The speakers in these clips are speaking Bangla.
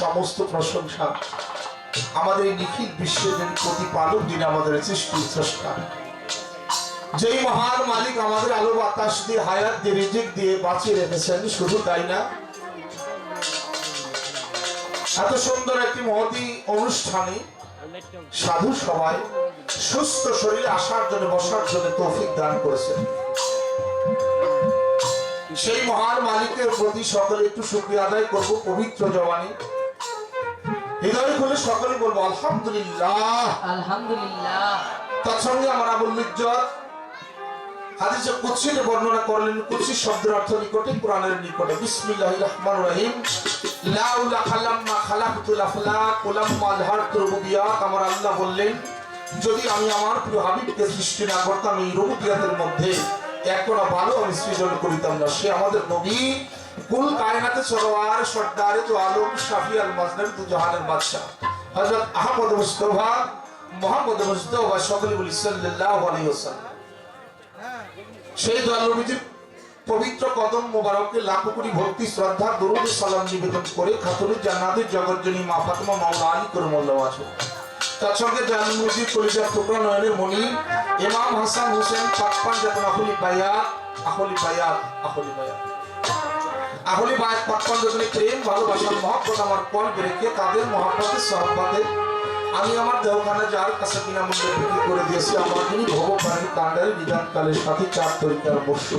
সমস্ত প্রশংসা। আমাদের নিখিল বিশ্বের প্রতিপালক, যিনি আমাদের সৃষ্টি স্রষ্টা। যেই মহান মালিক আমাদের আলো বাতাস দিয়ে, হায়াত দিয়ে, রিজিক দিয়ে বাঁচিয়ে রেখেছেন, শুধু তাই না, এত সুন্দর একটি মহতি অনুষ্ঠানে সাধু সবাই সুস্থ শরীরে আসার জন্য বসার জন্য তৌফিক দান করেছেন। সেই মহান মালিকের প্রতি সকলে একটু শুক্রিয়া আদায় করব পবিত্র জবানে। হৃদয় খুলে সকলে বলব আলহামদুলিল্লাহ। আলহামদুলিল্লাহ। তার সঙ্গে আমার আবুল ইজ্জত হাদিসে কুৎসিতে বর্ণনা করলেন কুৎসি শব্দের অর্থ নিকটে কোরআনের নিকটে। বিসমিল্লাহির রহমানির রহিম। লাউলা খালাম্মা খালাকতুল আফলাক ওলাম্মা আযহারতুর রুবিয়াত আমার আল্লাহ বললেন, যদি আমি আমার প্রিয় হাবিবকে সৃষ্টি না করতাম এই রুবিয়াতের মধ্যে, এক ভালো আমি সৃজন করিতাম না। সে আমাদের নবী। কুল কায়নাতে সরোয়ার, সর্দারে তো আলম, শাফি আল মাজদার দু জাহানের বাদশা হযরত আহমদ মুস্তাফা, মোহাম্মদ মুস্তাফা সকলে বলি সাল্লাল্লাহু আলাইহি ওয়াসাল্লাম। সেই দয়ালবীজির পবিত্র কদম মোবারককে লাখো কোটি ভক্তি, শ্রদ্ধা, দরুদ সালাম নিবেদন করে খাতুনের জান্নাতের জগজ্জনী মা ফাতেমা মাওলা আলী করে আছে। তার সঙ্গে দয়ালবীজির পরিচয় টুকরা নয়নের মণি, ইমাম হাসান হোসেন পাকপান যখন আহলি বায়াত আহলি বায়াত আহলি বায়াত। আহলি বায়াত পাকপান যখন প্রেম ভালোবাসার মহব্বত আমার কল রেখে তাদের মহব্বতের সহব্বতে আমি আমার দেহখানে যার কাছে বিনামূল্যে বিক্রি করে দিয়েছি, আমার যিনি ভগবানের কাণ্ডারে, বিধানকালের সাথে চার তরিকার বসু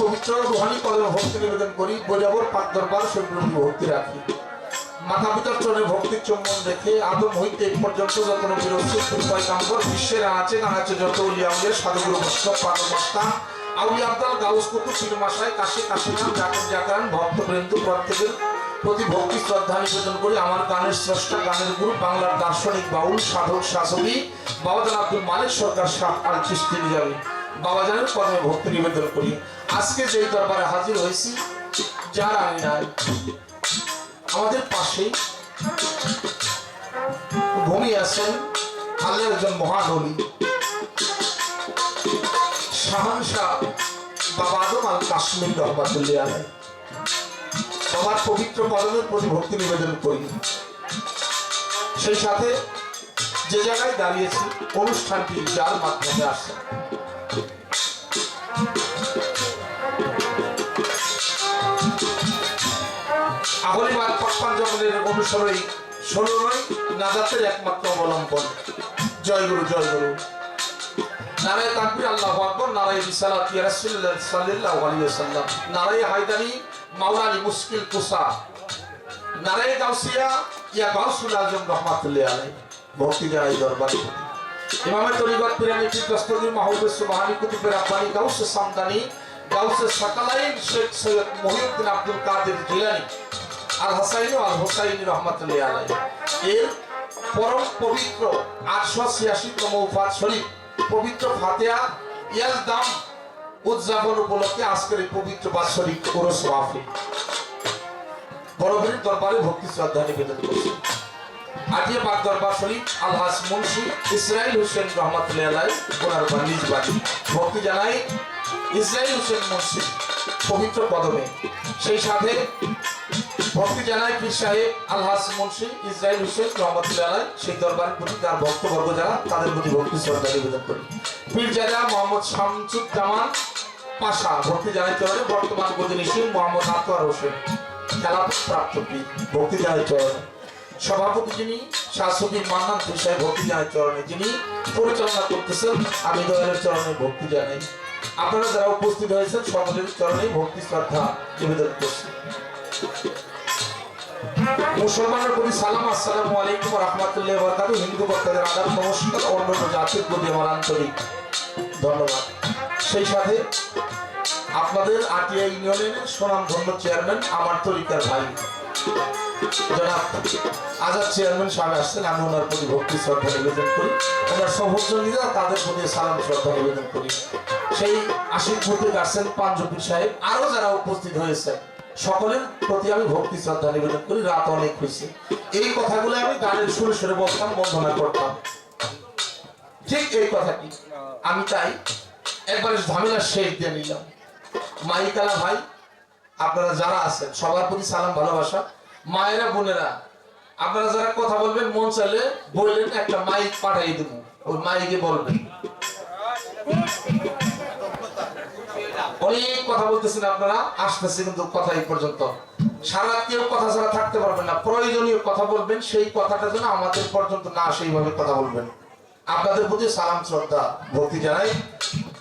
পবিত্র করি চরণে ভক্তির বিশ্বের আছে, না যত আউলিয়া আব্দাল পীরমাশায় কাশি প্রতি ভক্তি, শ্রদ্ধা নিবেদন করি। আমার গানের স্রষ্টা, গানের গুরু, বাংলার দার্শনিক বাউল, সাধক, শাসকি, বাবাজান আব্দুল মালিক, সরকার শাহ আর চিস্তি যাবে বাবাজানের কদমে ভক্তি নিবেদন করি। আজকে যেই দরবারে হাজির হয়েছি, যার আমি নাই আমাদের পাশে ঘুমিয়ে আছেন আল্লাহ একজন মহান হলি শাহানশাহ বাবা আদম আল কাশ্মীর রহমাতুল্লাহ আলাই বাবার পবিত্র কদমের প্রতি ভক্তি নিবেদন করি। সেই সাথে যে জায়গায় দাঁড়িয়েছি, অনুষ্ঠানটি যার মাধ্যমে আসছে। আহলিবাদ পাপ্পান জঙ্গলের অনুসরণে ষোলো নয়, নাজাতের একমাত্র অবলম্বন। জয় গুরু জয় গুরু। পিরানি দস্তগি মাহবুব সুবহানি কুতুবের আব্বানি গাউসে সামদানি, গাউসে সাকালাইন আব্দুল কাদের জিলানী। আল হাসাইন আল হোসাইন রহমতুল্লাহ আলাই এর পরম পবিত্র আটশো ছিয়াশিতম উফাত শরীফ, পবিত্র ফাতেহা ইয়াজ দাম উদযাপন উপলক্ষে আজকের পবিত্র বাৎসরিক ওরস মাহফিল বড়বীর দরবারে ভক্তি শ্রদ্ধা নিবেদন করছি। আজিয়া পাক দরবার শরীফ আলহাস মুন্সি ইসরাইল হোসেন রহমতুল্লাহ আলাই ওনার বাণিজ্য বাড়ি ভক্তি জানাই ইসরাইল হোসেন মুন্সি পবিত্র কদমে। সেই সাথে ভক্তি জানাই পীর সাহেব আলহাস মুন্সি ইসরাইল হোসেন রহমতুল্লাহ আলাই, সেই দরবারের প্রতি তার ভক্তবর্গ যারা, তাদের প্রতি ভক্তি শ্রদ্ধা নিবেদন করি। পীর জাদা মোহাম্মদ শামসুজ্জামান পাশা, ভক্তি জানাই চরণে বর্তমান প্রতিনিধি মোহাম্মদ আতোয়ার হোসেন, খেলাফত প্রাপ্ত পীর, ভক্তি জানাই চরণে সভাপতি যিনি শাশ্বতী মান্নান, পীর সাহেব ভক্তি জানাই চরণে যিনি পরিচালনা করতেছেন আমি দয়ালের চরণে ভক্তি জানাই। আপনারা যারা উপস্থিত হয়েছেন সকলের চরণে ভক্তি শ্রদ্ধা নিবেদন করছি। মুসলমানের প্রতি সালাম, আসসালামু আলাইকুম, রহমতুল্লাহ বরকাত হিন্দু ভক্তদের আদাব, নমস্কার অন্যান্য জাতির প্রতি আমার আন্তরিক ধন্যবাদ। সেই সাথে আপনাদের আটিয়া ইউনিয়নের সুনাম ধন্য চেয়ারম্যান, আমার তরিকার ভাই। জনাব আজাদ চেয়ারম্যান সামনে আসছেন, আমি ওনার প্রতি ভক্তি, শ্রদ্ধা নিবেদন করি। ওনার সহযোগীরা তাদের প্রতি সালাম, শ্রদ্ধা নিবেদন করি। সেই আশিক ভর্তি আসছেন পাঞ্জপি সাহেব। আরও যারা উপস্থিত হয়েছে সকলের প্রতি আমি ভক্তি, শ্রদ্ধা নিবেদন করি। রাত অনেক হয়েছে। এই কথাগুলো আমি গানের সুরে সুরে বলতাম, বন্ধনা করতাম। ঠিক এই কথাটি আমি চাই একবার ঝামেলা শেষ দিয়ে নিলাম। মাইকালা ভাই, আপনারা যারা আছেন, সবার প্রতি সালাম, ভালোবাসা। মায়েরা, বোনেরা, আপনারা যারা কথা বলবেন, মন চাইলে বললেন, একটা মাইক পাঠাই দেবো। ওই মাইকে বলবেন। অনেক কথা বলতেছেন আপনারা, আসতেছে কিন্তু কথা এই পর্যন্ত। সারা কেউ কথা ছাড়া থাকতে পারবেন না, প্রয়োজনীয় কথা বলবেন, সেই কথাটা যেন আমাদের পর্যন্ত না সেইভাবে কথা বলবেন। আপনাদের প্রতি সালাম, শ্রদ্ধা, ভক্তি জানাই।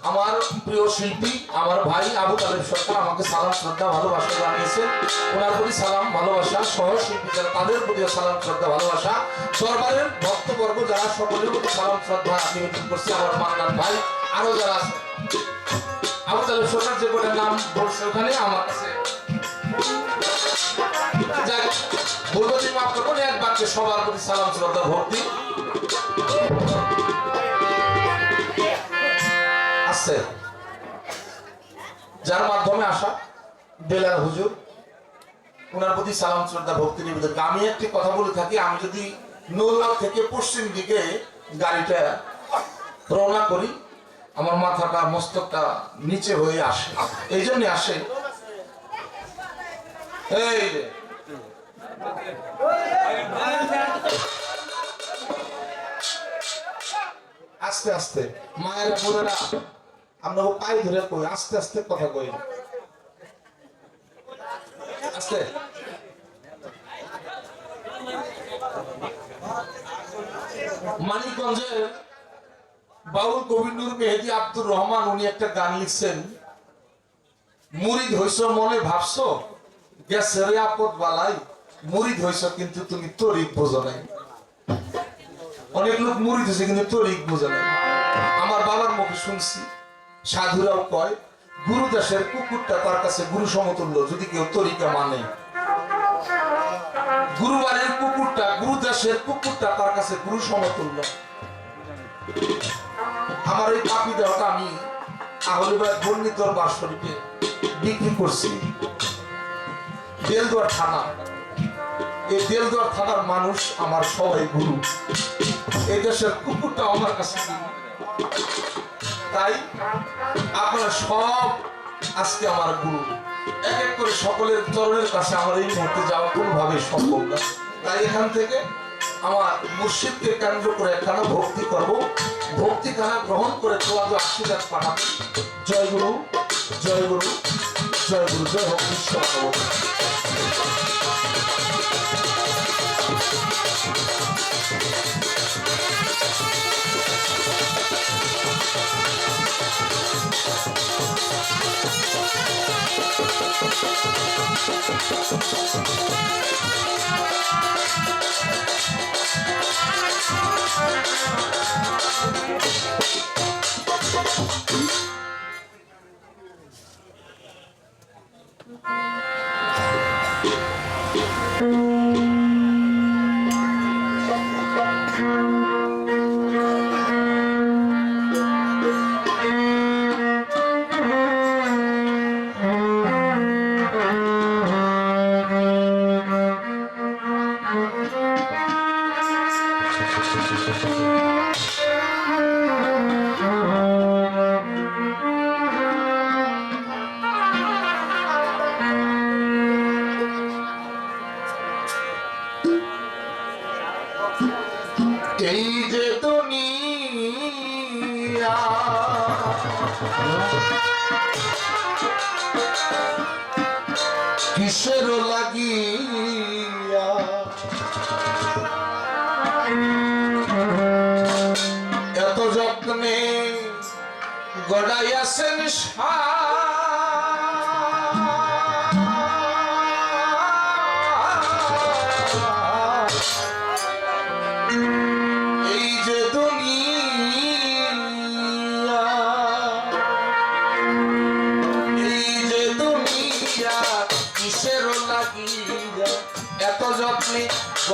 আমার প্রিয় শিল্পী, আমার ভাই আবু তালেব সরকার আমাকে সালাম, শ্রদ্ধা, ভালোবাসা জানিয়েছে ওনার প্রতি সালাম, ভালোবাসা সহ শিল্পী যারা, তাদের প্রতি সালাম, শ্রদ্ধা, ভালোবাসা। সরকারের ভক্তবর্গ যারা, সকলের প্রতি সালাম, শ্রদ্ধা নিবেদন করছে। আমার মান্নান ভাই, আরও যারা আছে। তালেব সরকার যে কটা নাম বলছে ওখানে, আমার কাছে। যার মাধ্যমে আসা বেলাল হুজুর ওনার প্রতি সালাম, শ্রদ্ধা, ভক্তি, নিবেদন। আমি একটি কথা বলে থাকি, আমি যদি নৌলাল থেকে পশ্চিম দিকে গাড়িটা রওনা করি আমার মাথাটা, মস্তকটা নিচে হয়ে আসে। এই জন্য আসে। আস্তে আস্তে। মায়ের বোনেরা, আমরা পায়ে ধরে কই, আস্তে আস্তে কথা কই আস্তে। মানিকগঞ্জের বাউল গোবিন্দুর মেহেদি আব্দুর রহমান, উনি একটা গান লিখছেন, মুরিদ হইছ মনে ভাবছ? গেছে রে আপদ বালাই। মুরিদ হইছ কিন্তু তুমি তরিক বোঝো নাই। অনেক লোক দিছে কিন্তু তরিক বোঝে না আমার বাবার মুখে শুনছি, সাধুরাও কয়, গুরু দাসের কুকুরটা তার কাছে গুরু সমতুল্য, যদি কেউ তরিকা মানে। গুরুবারের কুকুরটা, গুরু দাসের কুকুরটা তার কাছে গুরু সমতুল্য। আমার এই পাপি দেহটা আমি আহলিবাদ বর্ণিত বাসরিকে বিক্রি করছি। বেলদুয়ার থানা। এই বেলদুয়ার থানার মানুষ আমার সবাই গুরু। এই দেশের কুকুরটা আমার কাছে তাই আপনারা সব আজকে আমার গুরু। এক এক করে সকলের চরণের কাছে আমার এই মুহূর্তে যাওয়া কোনোভাবে সম্ভব না। তাই এখান থেকে আমার মুর্শিদকে কেন্দ্র করে একখানা ভক্তি করব। ভক্তি খানা গ্রহণ করে তোমাকে আশীর্বাদ পাঠাবো। জয় গুরু জয় গুরু জয় গুরু, জয় হোক বিশ্ব মানবতা। এই যে দুনিয়া কিসের লাগিয়া 是是是是是 গড়াইয়াছেন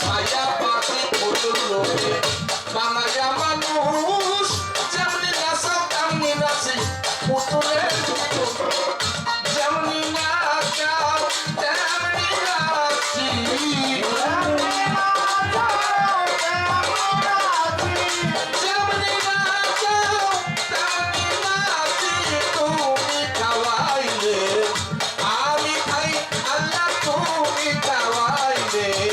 ছায়া পাখি ফুল রোপে বাঙালি মানুষ যেমনি নাচা, তেমনি নাচে পুতুলের যেমনি নাচা। তেমনি নাচি। আমি খাই আল্লাহ, তুমি খাওয়াইলে।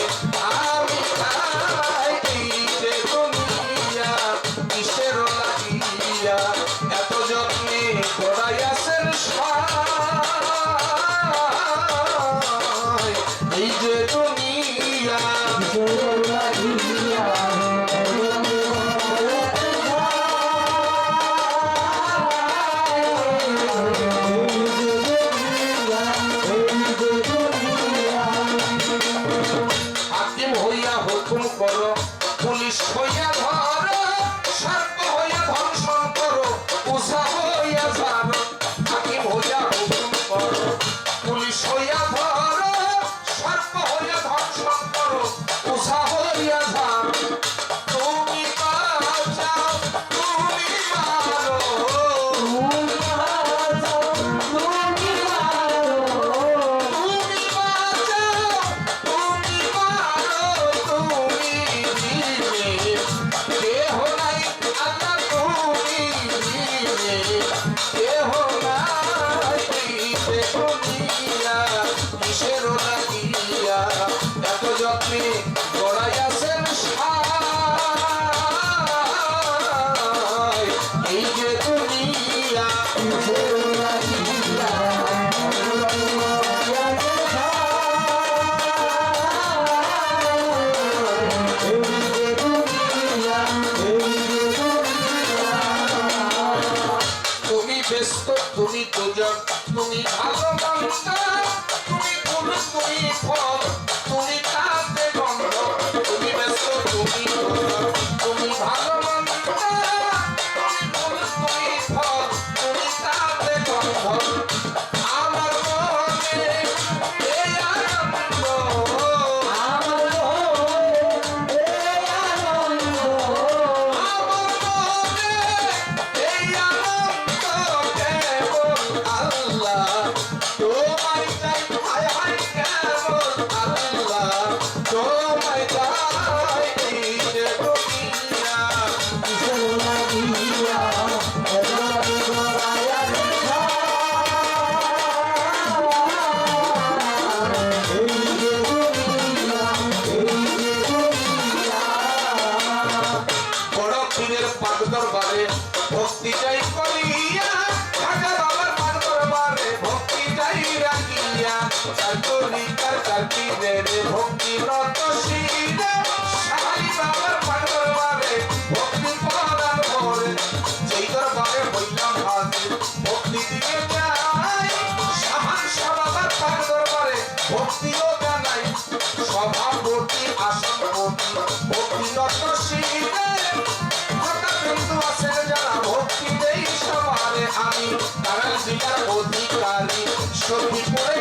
শিকার অধিকারী। সত্যি পড়ে